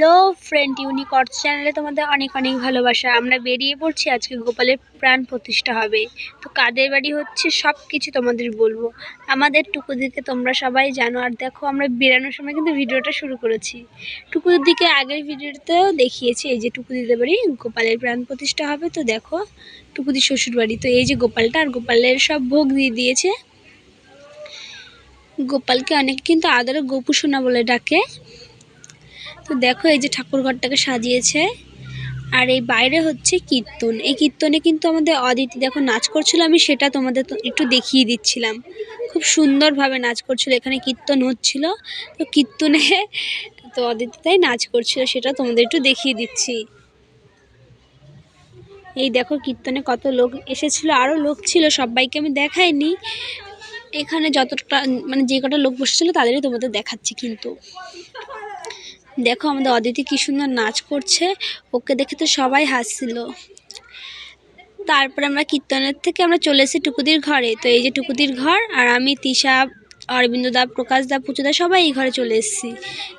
Hello friend ইউনিকর্স চ্যানেলে তোমাদের অনেক অনেক ভালোবাসা। আমরা বেরিয়ে পড়ছি, আজকে গোপালের প্রাণ প্রতিষ্ঠা হবে। তো কাদের বাড়ি হচ্ছে সব কিছু তোমাদের বলব। আমাদের টুকুদিকে তোমরা সবাই জানো। আর দেখো, আমরা বেরানোর সময় কিন্তু ভিডিওটা শুরু করেছি। টুকুদিকে আগের ভিডিওতেও দেখিয়েছি, এই যে টুকুদিদের বাড়ি, গোপালের প্রাণ প্রতিষ্ঠা হবে। তো দেখো টুকুদি শ্বশুর বাড়ি তো এই যে গোপালটা, আর গোপালের সব ভোগ দিয়ে দিয়েছে। গোপালকে অনেক কিন্তু আদরে গোপু সোনা বলে ডাকে। তো দেখো, এই যে ঠাকুর ঘরটাকে সাজিয়েছে। আর এই বাইরে হচ্ছে কীর্তন। এই কীর্তনে কিন্তু আমাদের অদিতি, দেখো, নাচ করছিল, আমি সেটা তোমাদের একটু দেখিয়ে দিচ্ছিলাম। খুব সুন্দরভাবে নাচ করছিল, এখানে কীর্তন হচ্ছিল। তো কীর্তনে তো অদিতি তাই নাচ করছিল, সেটা তোমাদের একটু দেখিয়ে দিচ্ছি। এই দেখো, কীর্তনে কত লোক এসেছিল আরও লোক ছিল, সবাইকে আমি দেখাইনি। এখানে যতটা মানে যে কটা লোক বসেছিল, তাদেরই তোমাদের দেখাচ্ছি কিন্তু। দেখো আমাদের অদিতি কি সুন্দর নাচ করছে। ওকে দেখে তো সবাই হাসছিল। তারপরে আমরা কীর্তনের থেকে আমরা চলে এসেছি টুকুদির ঘরে। তো এই যে টুকুদির ঘর আর আমি, তিশা, অরবিন্দ দা, প্রকাশ দা পুচুদা সবাই এই ঘরে চলে এসেছি।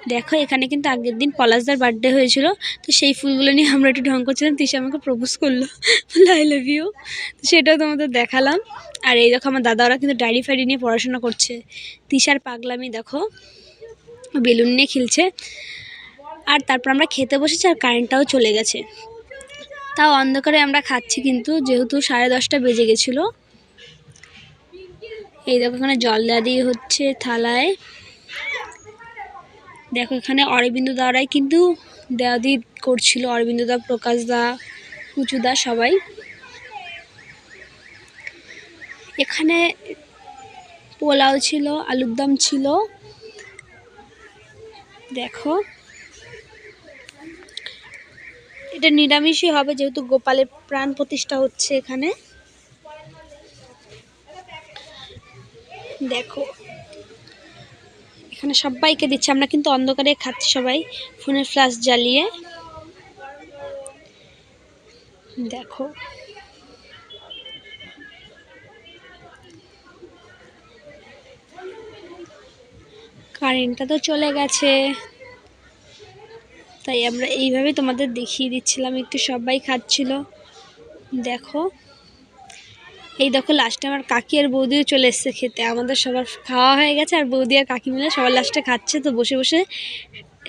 দেখো, এখানে কিন্তু আগের দিন পলাশদার বার্থডে হয়েছিল। তো সেই ফুলগুলো নিয়ে আমরা একটু ঢং করছিলাম। তিশা আমাকে প্রপোজ করল। আই লাভ ইউ তো সেটাও তোমাদের দেখালাম। আর এই দেখো আমার দাদা ওরা কিন্তু ডায়েরি ফাইরি নিয়ে পড়াশোনা করছে। তিশার পাগলামি দেখো। বেলুন নিয়ে খেলছে। আর তারপর আমরা খেতে বসেছি আর কারেন্টটাও চলে গেছে। তাও অন্ধকারে আমরা খাচ্ছি কিন্তু, যেহেতু সাড়ে দশটা বেজে গেছিল। এই দেখো এখানে জল দেওয়া দিয়ে হচ্ছে থালায়। দেখো এখানে অরবিন্দ দাওরাই কিন্তু দেওয়া দিয়ে করছিল, অরবিন্দ দা, প্রকাশ দা উঁচু দা সবাই। এখানে পোলাও ছিল আলুর দম ছিল। দেখো। এটা নিরামিষই হবে যেহেতু গোপালের প্রাণ প্রতিষ্ঠা হচ্ছে এখানে। দেখো, এখানে সবাইকে দিচ্ছে, আমরা কিন্তু অন্ধকারে খাচ্ছি সবাই, ফোনের ফ্ল্যাশ জ্বালিয়ে। দেখো, কারেন্টটা তো চলে গেছে। তাই আমরা এইভাবে তোমাদের দেখিয়ে দিচ্ছিলাম, একটু সবাই খাচ্ছিল। দেখো, এই দেখো লাস্টে আমার কাকি আর বৌদিও চলে এসছে খেতে। আমাদের সবার খাওয়া হয়ে গেছে আর বৌদি আর কাকি মিলে সবার লাস্টে খাচ্ছে, তো বসে বসে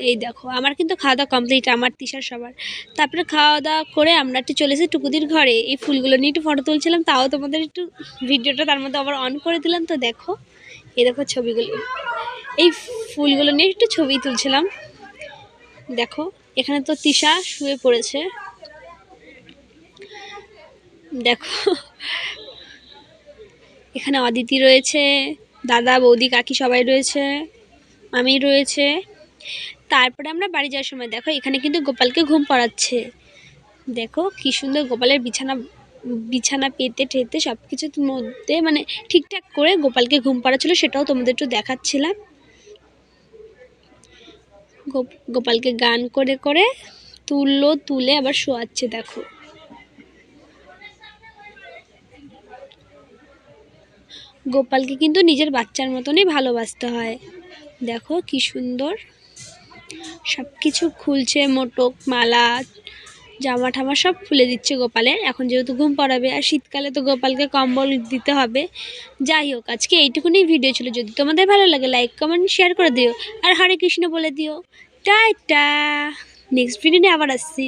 এই দেখো, আমার কিন্তু খাওয়া দাওয়া কমপ্লিট আমার তিসার সবার। তারপরে খাওয়া দাওয়া করে আমরা একটু চলে টুকুদির ঘরে। এই ফুলগুলো নিয়ে একটু ফটো তুলছিলাম, তাও তোমাদের একটু ভিডিওটা তার মধ্যে আবার অন করে দিলাম। তো দেখো, এই দেখো ছবিগুলো। এই ফুলগুলো নিয়ে একটু ছবি তুলছিলাম। দেখো, এখানে তো তিশা শুয়ে পড়েছে। দেখো, এখানে অদিতি রয়েছে, দাদা, বৌদি, কাকি সবাই রয়েছে আমি রয়েছে। তারপরে আমরা বাড়ি যাওয়ার সময় দেখো, এখানে কিন্তু গোপালকে ঘুম পাড়াচ্ছে। দেখো, কি সুন্দর গোপালের বিছানা বিছানা পেতে ঠেতে সব কিছুর মধ্যে মানে ঠিকঠাক করে গোপালকে ঘুম পাড়াচ্ছিলো, সেটাও তোমাদের একটু দেখাচ্ছিলাম। গোপালকে গান করে করে তুললো, তুলে আবার শোয়াচ্ছে, দেখো। গোপালকে কিন্তু নিজের বাচ্চার মতনই ভালোবাসতে হয়। দেখো কি সুন্দর। সব কিছু খুলছে, মোটক, মালা জামা ঠামা সব খুলে দিচ্ছে গোপালের এখন যেহেতু ঘুম পড়াবে আর শীতকালে তো গোপালকে কম্বল দিতে হবে। যাই হোক, আজকে এইটুকুনি ভিডিও ছিল। যদি তোমাদের ভালো লাগে লাইক কমেন্ট শেয়ার করে দিও। আর হরে কৃষ্ণ বলে দিও। টাটা! নেক্সট ভিডিও নিয়ে আবার আসছি।